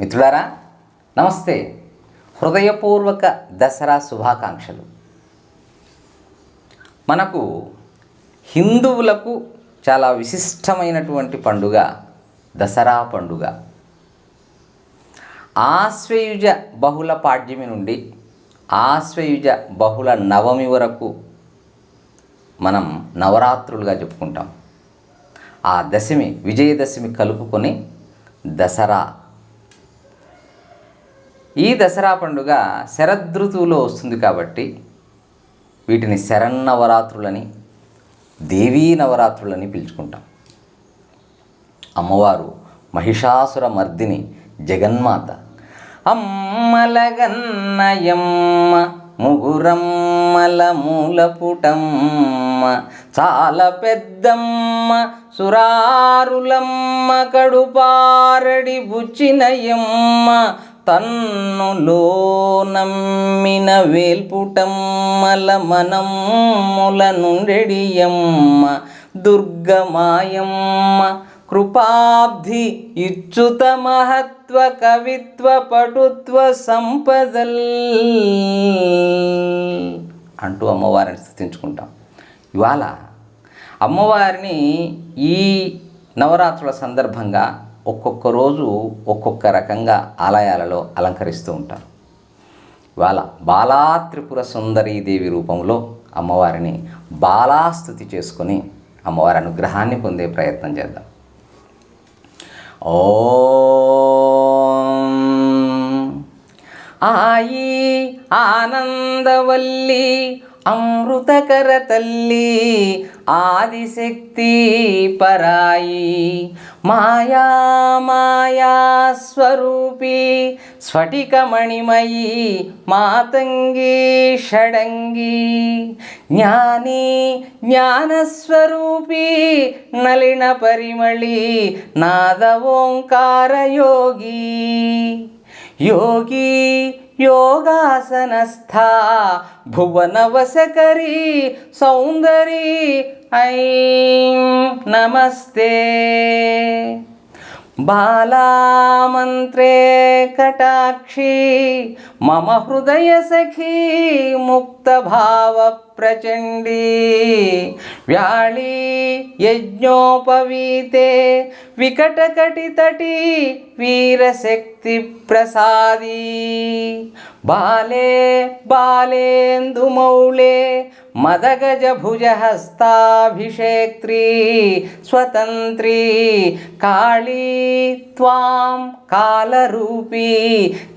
మిత్రులారా నమస్తే. హృదయపూర్వక దసరా శుభాకాంక్షలు. మనకు హిందువులకు చాలా విశిష్టమైనటువంటి పండుగ దసరా పండుగ. ఆశ్వయుజ బహుళ పాడ్యమి నుండి ఆశ్వయుజ బహుళ నవమి వరకు మనం నవరాత్రులుగా చెప్పుకుంటాం. ఆ దశమి విజయదశమి కలుపుకొని దసరా ఈ దసరా పండుగ శరదృతువులో వస్తుంది కాబట్టి వీటిని శరన్నవరాత్రులని దేవీ నవరాత్రులని పిలుచుకుంటాం. అమ్మవారు మహిషాసుర మర్దిని జగన్మాత. అమ్మలగన్నయమ్మ ముగురమ్మల మూలపుటమ్మ చాలా పెద్దమ్మ సురారులమ్మ కడుపారడి బుచ్చినయమ్మ తన్నులో నమ్మిన వేల్పుటమ్మల మనమ్ముల నుండెడియమ్మ దుర్గమాయమ్మ కృపాబ్ధి ఇచ్చుత మహత్వ కవిత్వ పటుత్వ సంపదల్. అంటూ అమ్మవారిని స్థుతించుకుంటాం. ఇవాళ అమ్మవారిని ఈ నవరాత్రుల సందర్భంగా ఒక్కొక్క రోజు ఒక్కొక్క రకంగా ఆలయాలలో అలంకరిస్తూ ఉంటారు. ఇవాళ బాలా త్రిపుర సుందరీదేవి రూపంలో అమ్మవారిని బాలాస్తుతి చేసుకొని అమ్మవారి అనుగ్రహాన్ని పొందే ప్రయత్నం చేద్దాం. ఓం ఆయి ఆనందవల్లి అమృతకర తల్లి ఆదిశక్తి పరాయి మాయా మాయా స్వరూపి స్ఫటికమణిమయీ మాతంగి షడంగి. జ్ఞాని జ్ఞానస్వరూపి నలిన పరిమళి నాద ఓంకార యోగి ಯೋಗಿ योगासनस्था भुवनवसकरी सौन्दरी ऐं नमस्ते बालामन्त्रे कटाक्षी मम हृदयसखी मुक्तभावप्रचण्डी व्याळी यज्ञोपवीते వికటకటితటి వీరశక్తి ప్రసాదీ. బాలే బాలేందుమౌళే మదగజభుజహస్తాభిషేక్త్రీ స్వతంత్రీ కాళీ త్వాం కాలరూపీ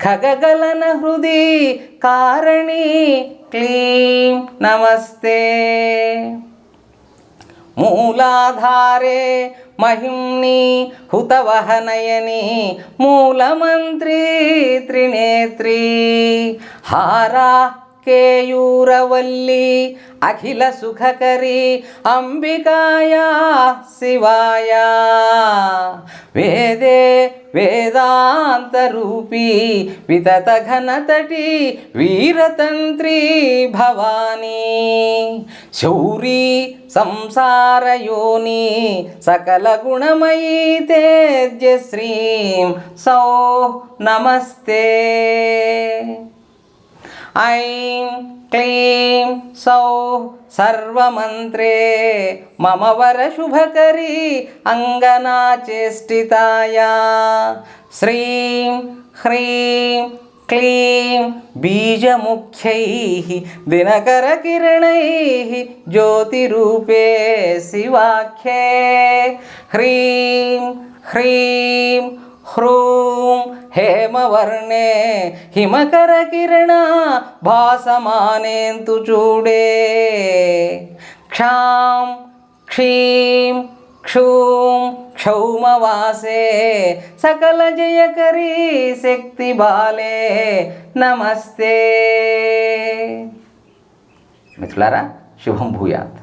ఖగగలన హృది కారణీ క్లీం నమస్తే. మూలాధారే మహిమ్ని హుతవహనయని మూలమంత్రి త్రినేత్రి. హారా కేయూరవల్లి అఖిల సుఖకరి అంబికాయా శివాయ వేదే వేదాంతరూపీ వితత ఘనతటి వీరతంత్రి భవానీ శౌరీ సంసారయోని సకల గుణమయీ తేజ్య సౌ నమస్తే ఐం క్లీం సౌ సర్వమంత్రే. మమ వరశుభకరీ అంగనాచేష్టితాయ శ్రీం హ్రీం క్లీం బీజముఖ్యైः దినకరకిరణైः జ్యోతిరూపే శివాఖ్యే. హ్రీం హ్రీం హ్రూం హేమవర్ణే హిమకరకిరణ భాసమానేంతు చూడే. క్షాం క్షీం క్షూం క్షౌమవాసే సకల జయకరీ శక్తి బాలే నమస్తే. మిత్రులారా శుభం భూయాత్.